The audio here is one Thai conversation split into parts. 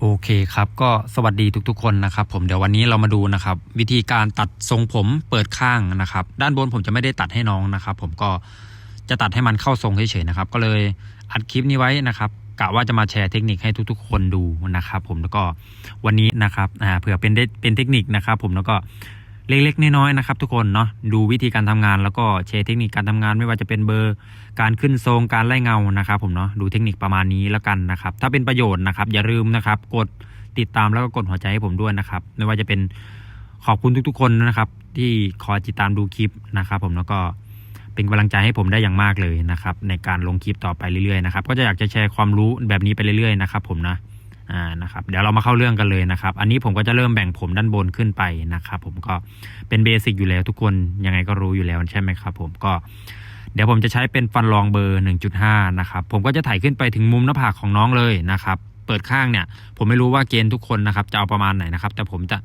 โอเคครับก็สวัสดีทุกๆ คนนะครับผมเดี๋ยววันนี้เรามาดูนะครับวิธีการตัดทรงผมเปิดข้างนะครับ ด้านบนผมจะไม่ได้ตัดให้น้องนะครับผมก็จะตัดให้มันเข้าทรงเฉยๆนะครับ ก็เลยอัดคลิปนี้ไว้นะครับกะว่าจะมาแชร์เทคนิคให้ทุกๆ คนดูนะครับ ผมแล้วก็วันนี้นะครับอ่าเผื่อเป็นได้เป็นเทคนิคนะครับ ผมแล้วก็ เล็กๆน้อยๆนะครับทุกคนเนาะดูวิธีการทำงานแล้วก็แชร์เทคนิคการทำงานไม่ว่าจะเป็นเบอร์การขึ้นทรงการไล่เงานะครับผมเนาะดูเทคนิคประมาณนี้แล้วกันนะครับ ถ้าเป็นประโยชน์นะครับ อย่าลืมนะครับ กดติดตามแล้วก็กดหัวใจให้ผมด้วยนะครับ ไม่ว่าจะเป็นขอบคุณทุกๆ คนนะครับ ที่คอยติดตามดูคลิปนะครับ ผมแล้วก็เป็นกำลังใจให้ผมได้อย่างมากเลยนะครับ ในการลงคลิปต่อไปเรื่อยๆนะครับ ก็จะอยากจะแชร์ความรู้แบบนี้ไปเรื่อยๆนะครับ ผมนะ อ่านะครับเดี๋ยวเรามาเข้าเรื่องกันเลยนะครับ อันนี้ผมก็จะเริ่มแบ่งผมด้านบนขึ้นไปนะครับ ผมก็เป็นเบสิกอยู่แล้วทุกคนยังไงก็รู้อยู่แล้วใช่ไหมครับ ผมก็เดี๋ยวผมจะใช้เป็นฟันรองเบอร์ 1.5 นะครับ ผมก็จะถ่ายขึ้นไปถึงมุมหน้าผากของน้องเลยนะครับ เปิดข้างเนี่ย ผมไม่รู้ว่าเกณฑ์ทุกคนนะครับ จะเอาประมาณไหนนะครับ แต่ผมจะ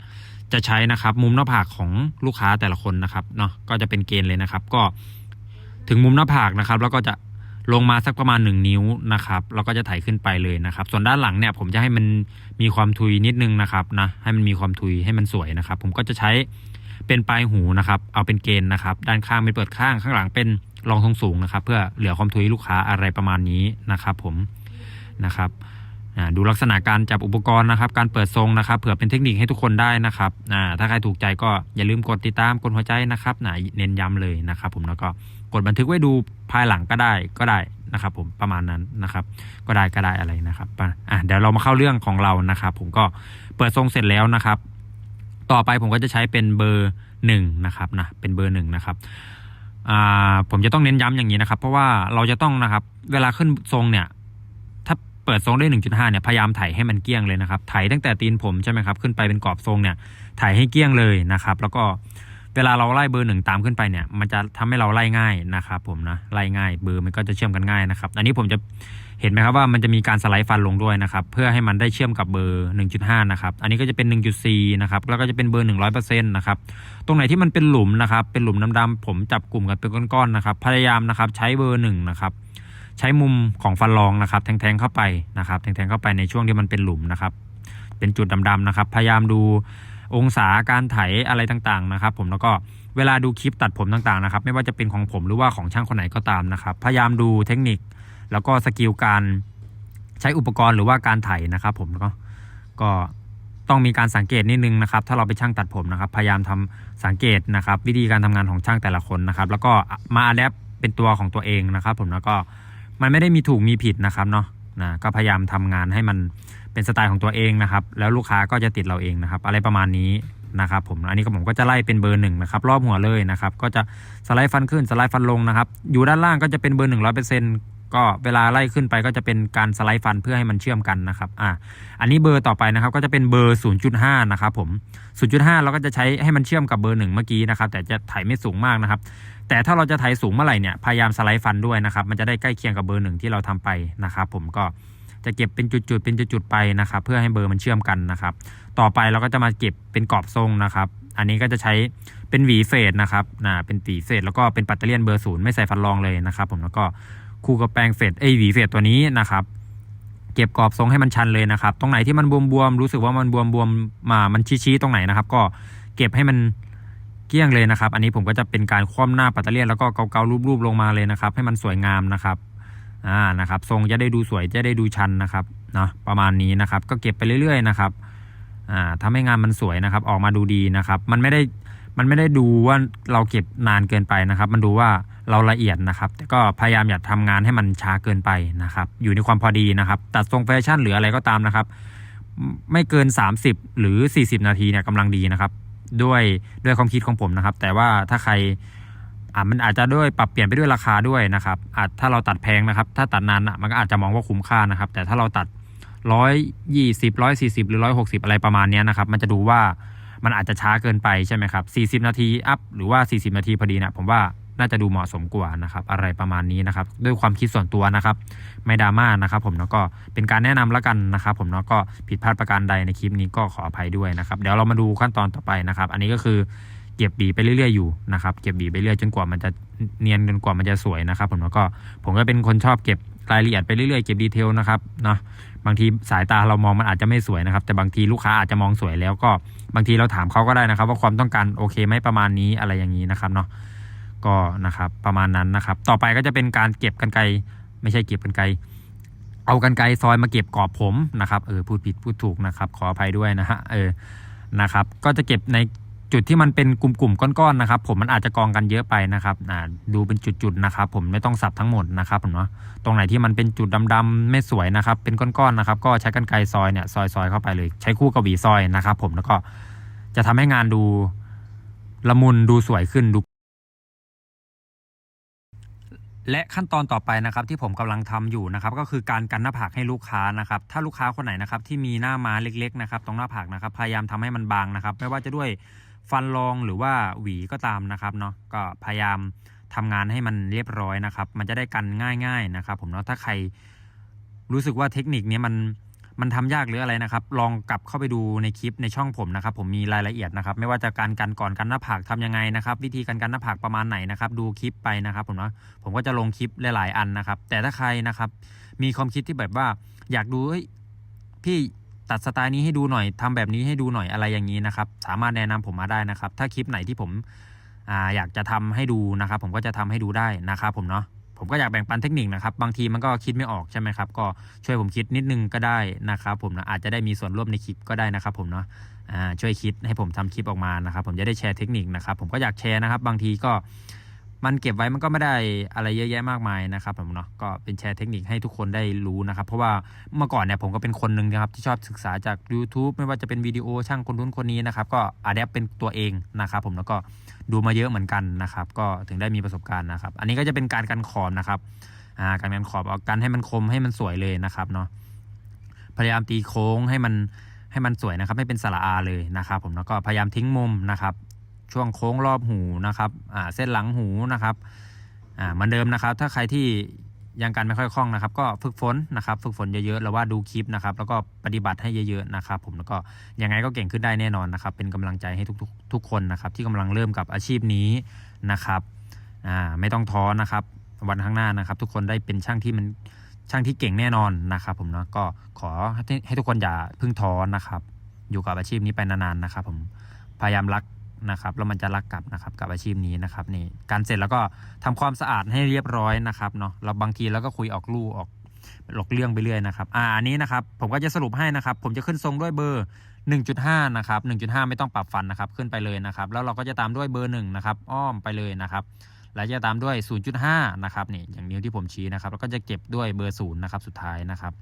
จะใช้นะครับ มุมหน้าผากของลูกค้าแต่ละคนนะครับเนาะก็จะเป็นเกณฑ์เลยนะครับ ก็ถึงมุมหน้าผากนะครับ แล้วก็จะ ลงมาสักประมาณ 1 นิ้วนะครับแล้วก็จะถ่ายขึ้นไปเลยนะครับ ส่วนด้านหลังเนี่ยผมจะให้มันมีความทุยนิดนึงนะครับนะให้มันมีความทุยให้มันสวยนะครับ ผมก็จะใช้เป็นปลายหูนะครับ เอาเป็นเกณฑ์นะครับ ด้านข้างเป็นเปิดข้างข้างหลังเป็นรองทรงสูงนะครับ เพื่อเหลือความทุยลูกค้าอะไรประมาณนี้นะครับ ผมนะครับอ่าดูลักษณะการจับอุปกรณ์นะครับ การเปิดทรงนะครับ เผื่อเป็นเทคนิคให้ทุกคนได้นะครับอ่าถ้าใครถูกใจก็อย่าลืมกดติดตามกดหัวใจนะครับเน้นย้ำเลยนะครับ ผมแล้วก็ กดบันทึกไว้ดูภายหลังก็ได้ก็ได้นะครับ ผมประมาณนั้นนะครับ ก็ได้ก็ได้อะไรนะครับอะเดี๋ยวเรามาเข้าเรื่องของเรานะครับ ผมก็เปิดทรงเสร็จแล้วนะครับ ต่อไปผมก็จะใช้เป็นเบอร์หนึ่งนะครับนะเป็นเบอร์หนึ่งนะครับอ่าผมจะต้องเน้นย้ำอย่างนี้นะครับ เพราะว่าเราจะต้องนะครับ เวลาขึ้นทรงเนี่ย ถ้าเปิดทรงได้1.5เนี่ยพยายามถ่ายให้มันเกี้ยงเลยนะครับถ่ายตั้งแต่ตีนผมใช่ไหมครับขึ้นไปเป็นกรอบทรงเนี่ยถ่ายให้เกี้ยงเลยนะครับ แล้วก็ เวลาเราไล่เบอร์หนึ่งตามขึ้นไปเนี่ย มันจะทำให้เราไล่ง่ายนะครับผมนะไล่ง่ายเบอร์มันก็จะเชื่อมกันง่ายนะครับอันนี้ผมจะเห็นไหมครับว่ามันจะมีการสไลด์ฟันลงด้วยนะครับเพื่อให้มันได้เชื่อมกับเบอร์ 1.5 นะครับอันนี้ก็จะเป็น 1.4 นะครับแล้วก็จะเป็นเบอร์ 100%นะครับตรงไหนที่มันเป็นหลุมนะครับเป็นหลุมดำๆผมจับกลุ่มกันเป็นก้อนๆนะครับพยายามนะครับใช้เบอร์หนึ่งนะครับใช้มุมของฟันรองนะครับแทงๆเข้าไปนะครับแทงๆเข้าไปในช่วงที่มันเป็นหลุมนะครับเป็นจุดดำๆนะครับพยายามดู องศาการไถอะไรต่างๆนะครับ ผมแล้วก็เวลาดูคลิปตัดผมต่างๆนะครับ ไม่ว่าจะเป็นของผมหรือว่าของช่างคนไหนก็ตามนะครับ พยายามดูเทคนิค แล้วก็สกิลการใช้อุปกรณ์หรือว่าการไถนะครับ ผมก็ก็ต้องมีการสังเกตนิดนึงนะครับ ถ้าเราไปช่างตัดผมนะครับ พยายามทำสังเกตนะครับ วิธีการทำงานของช่างแต่ละคนนะครับ แล้วก็มาอัดแอปเป็นตัวของตัวเองนะครับ ผมแล้วก็มันไม่ได้มีถูกมีผิดนะครับเนาะนะก็พยายามทำงานให้มัน เป็นสไตล์ของตัวเองนะครับ แล้วลูกค้าก็จะติดเราเองนะครับ อะไรประมาณนี้นะครับผมอันนี้ก็ผมก็จะไล่เป็นเบอร์หนึ่งนะครับรอบหัวเลยนะครับ ก็จะสไลด์ฟันขึ้นสไลด์ฟันลงนะครับ อยู่ด้านล่างก็จะเป็นเบอร์หนึ่งร้อยเปอร์เซ็นต์ก็เวลาไล่ขึ้นไปก็จะเป็นการสไลด์ฟันเพื่อให้มันเชื่อมกันนะครับอ่าอันนี้เบอร์ต่อไปนะครับก็จะเป็นเบอร์ 0.5 นะครับผม 0.5 เราก็จะใช้ให้มันเชื่อมกับเบอร์หนึ่งเมื่อกี้นะครับ แต่จะถ่ายไม่สูงมากนะครับ แต่ถ้าเราจะถ่ายสูงเมื่อไหร่เนี่ยพยายามสไลด์ฟันด้วยนะครับ มันจะได้ใกล้เคียงกับเบอร์หนึ่งที่เราทำไปนะครับ ผมก็ จะเก็บเป็นจุดๆเป็นจุดๆไปนะครับ เพื่อให้เบอร์มันเชื่อมกันนะครับ ต่อไปเราก็จะมาเก็บเป็นกรอบทรงนะครับ อันนี้ก็จะใช้เป็นหวีเฟดนะครับนะเป็นหวีเฟดแล้วก็เป็นปัตเตอร์เลียนเบอร์ศูนย์ไม่ใส่ฟันรองเลยนะครับ ผมแล้วก็คู่กับแปรงเฟดเอ้ยหวีเฟดตัวนี้นะครับเก็บกรอบทรงให้มันชันเลยนะครับ ตรงไหนที่มันบวมๆรู้สึกว่ามันบวมๆมามันชี้ๆตรงไหนนะครับ ก็เก็บให้มันเกลี้ยงเลยนะครับ อันนี้ผมก็จะเป็นการคว่ำหน้าปัตเตอร์เลียนแล้วก็เกาๆรูปๆลงมาเลยนะครับ ให้มันสวยงามนะครับ อ่านะครับทรงจะได้ดูสวยจะได้ดูชันนะครับเนาะประมาณนี้นะครับก็เก็บไปเรื่อย ๆ นะครับอ่าทำให้งานมันสวยนะครับ ออกมาดูดีนะครับ มันไม่ได้มันไม่ได้ดูว่าเราเก็บนานเกินไปนะครับ มันดูว่าเราละเอียดนะครับ แต่ก็พยายามอย่าทำงานให้มันช้าเกินไปนะครับ อยู่ในความพอดีนะครับ ตัดทรงแฟชั่นหรืออะไรก็ตามนะครับ ไม่เกิน 30 หรือ 40 นาทีเนี่ยกำลังดีนะครับ ด้วยด้วยความคิดของผมนะครับ แต่ว่าถ้าใคร อ่ามันอาจจะด้วยปรับเปลี่ยนไปด้วยราคาด้วยนะครับอาจถ้าเราตัดแพงนะครับ ถ้าตัดนานอะมันก็อาจจะมองว่าคุ้มค่านะครับ แต่ถ้าเราตัดร้อยยี่สิบร้อยสี่สิบหรือร้อยหกสิบอะไรประมาณนี้นะครับ มันจะดูว่ามันอาจจะช้าเกินไปใช่ไหมครับสี่สิบนาทีอัพหรือว่าสี่สิบนาทีพอดีนะผมว่าน่าจะดูเหมาะสมกว่านะครับ อะไรประมาณนี้นะครับ ด้วยความคิดส่วนตัวนะครับ ไม่ดราม่านะครับผมแล้วก็เป็นการแนะนำแล้วกันนะครับ ผมแล้วก็ผิดพลาดประการใดในคลิปนี้ก็ขออภัยด้วยนะครับ เดี๋ยวเรามาดูขั้นตอนต่อไปนะครับ อันนี้ก็คือ เก็บบีไปเรื่อยๆอยู่นะครับเก็บบีไปเรื่อยจนกว่ามันจะเนียนจนกว่ามันจะสวยนะครับ ผมแล้วก็ผมก็เป็นคนชอบเก็บรายละเอียดไปเรื่อยๆเก็บดีเทลนะครับเนาะบางทีสายตาเรามองมันอาจจะไม่สวยนะครับ แต่บางทีลูกค้าอาจจะมองสวยแล้วก็บางทีเราถามเขาก็ได้นะครับ ว่าความต้องการโอเคไหมประมาณนี้อะไรอย่างนี้นะครับเนาะก็นะครับประมาณนั้นนะครับ ต่อไปก็จะเป็นการเก็บกันไกรไม่ใช่เก็บกันไกรเอากันไกรซอยมาเก็บกรอบผมนะครับเออพูดผิดพูดถูกนะครับ ขออภัยด้วยนะฮะเออนะครับ ก็จะเก็บใน จุดที่มันเป็นกลุ่มๆก้อนๆนะครับผมมันอาจจะกองกันเยอะไปนะครับอ่าดูเป็นจุดๆนะครับ ผมไม่ต้องสับทั้งหมดนะครับผมเนาะตรงไหนที่มันเป็นจุดดำๆไม่สวยนะครับ เป็นก้อนๆนะครับ ก็ใช้กันไกรซอยเนี่ยซอยๆเข้าไปเลย ใช้คู่กับหวีซอยนะครับ ผมแล้วก็จะทำให้งานดูละมุนดูสวยขึ้นดูและขั้นตอนต่อไปนะครับที่ผมกำลังทำอยู่นะครับ ก็คือการกันหน้าผากให้ลูกค้านะครับ ถ้าลูกค้าคนไหนนะครับที่มีหน้าม้าเล็ก ๆ นะครับ ตรงหน้าผากนะครับ พยายามทำให้มันบางนะครับ ไม่ว่าจะด้วย ฟันรองหรือว่าหวีก็ตามนะครับเนาะก็พยายามทำงานให้มันเรียบร้อยนะครับ มันจะได้กันง่ายๆนะครับ ผมเนาะถ้าใครรู้สึกว่าเทคนิคนี้มันมันทำยากหรืออะไรนะครับ ลองกลับเข้าไปดูในคลิปในช่องผมนะครับ ผมมีรายละเอียดนะครับ ไม่ว่าจะการกันก่อนกันหน้าผากทำยังไงนะครับ วิธีการกันหน้าผากประมาณไหนนะครับ ดูคลิปไปนะครับ ผมเนาะผมก็จะลงคลิปหลาย ๆ อันนะครับ แต่ถ้าใครนะครับ มีความคิดที่แบบว่า อยากดูเฮ้ยพี่ ตัดสไตล์นี้ให้ดูหน่อยทำแบบนี้ให้ดูหน่อยอะไรอย่างนี้นะครับ สามารถแนะนำผมมาได้นะครับ ถ้าคลิปไหนที่ผมออยากจะทำให้ดูนะครับ ผมก็จะทำให้ดูได้นะครับผมเนาะผมก็อยากแบ่งปันเทคนิคนะครับ บางทีมันก็คิดไม่ออกใช่ไหมครับ ก็ช่วยผมคิดนิดนึงก็ได้นะครับ ผมนะอาจจะได้มีส่วนร่วมในคลิปก็ได้นะครับ ผมเนาะช่วยคิดให้ผมทำคลิปออกมานะครับ ผมจะได้แชร์เทคนิคนะครับ ผมก็อยากแชร์นะครับ บางทีก็ มันเก็บไว้มันก็ไม่ได้อะไรเยอะแยะมากมายนะครับผมเนาะก็เป็นแชร์เทคนิคให้ทุกคนได้รู้นะครับ เพราะว่าเมื่อก่อนเนี่ยผมก็เป็นคนหนึ่งนะครับที่ชอบศึกษาจาก YouTube ไม่ว่าจะเป็นวิดีโอช่างคนนู้นคนนี้นะครับก็อาแดปเป็นตัวเองนะครับผมแล้วก็ดูมาเยอะเหมือนกันนะครับ ก็ถึงได้มีประสบการณ์นะครับ อันนี้ก็จะเป็นการกันขอบนะครับอ่าการกันขอบเอากันให้มันคมให้มันสวยเลยนะครับเนาะพยายามตีโค้งให้มันให้มันสวยนะครับไม่เป็นสระอาเลยนะครับ ผมแล้วก็พยายามทิ้งมุมนะครับ ช่วงโค้งรอบหูนะครับอ่าเส้นหลังหูนะครับอ่าเหมือนเดิมนะครับ ถ้าใครที่ยังกันไม่ค่อยคล่องนะครับ ก็ฝึกฝนนะครับ ฝึกฝนเยอะๆแล้วว่าดูคลิปนะครับ แล้วก็ปฏิบัติให้เยอะๆนะครับ ผมแล้วก็ยังไงก็เก่งขึ้นได้แน่นอนนะครับ เป็นกำลังใจให้ทุกๆทุกคนนะครับ ที่กำลังเริ่มกับอาชีพนี้นะครับอ่าไม่ต้องท้อนะครับ วันข้างหน้านะครับ ทุกคนได้เป็นช่างที่มันช่างที่เก่งแน่นอนนะครับ ผมเนาะก็ขอให้ทุกคนอย่าพึ่งท้อนะครับ อยู่กับอาชีพนี้ไปนานๆนะครับ ผมพยายามรัก นะครับแล้วมันจะรักกลับนะครับกับอาชีพนี้นะครับนี่การเสร็จแล้วก็ทำความสะอาดให้เรียบร้อยนะครับเนาะเราบางทีเราก็คุยออกลู่ออกหลอกเรื่องไปเรื่อยนะครับอ่าอันนี้นะครับผมก็จะสรุปให้นะครับ ผมจะขึ้นทรงด้วยเบอร์ 1.5 นะครับ 1.5 ไม่ต้องปรับฟันนะครับขึ้นไปเลยนะครับ แล้วเราก็จะตามด้วยเบอร์1นะครับอ้อมไปเลยนะครับแล้วจะตามด้วย 0.5 นะครับนี่อย่างนิ้วที่ผมชี้นะครับแล้วก็จะเก็บด้วยเบอร์0นะครับสุดท้ายนะครับ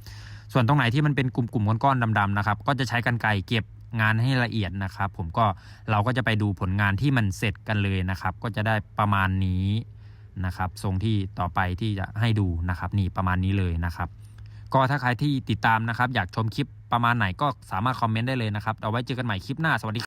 ส่วนตรงไหนที่มันเป็นกลุ่มๆก้อนๆดำๆนะครับ ก็จะใช้กันไกรเก็บ งานให้ละเอียดนะครับ ผมก็เราก็จะไปดูผลงานที่มันเสร็จกันเลยนะครับ ก็จะได้ประมาณนี้นะครับทรงที่ต่อไปที่จะให้ดูนะครับ นี่ประมาณนี้เลยนะครับ ก็ถ้าใครที่ติดตามนะครับ อยากชมคลิปประมาณไหนก็สามารถคอมเมนต์ได้เลยนะครับ เอาไว้เจอกันใหม่คลิปหน้าสวัสดี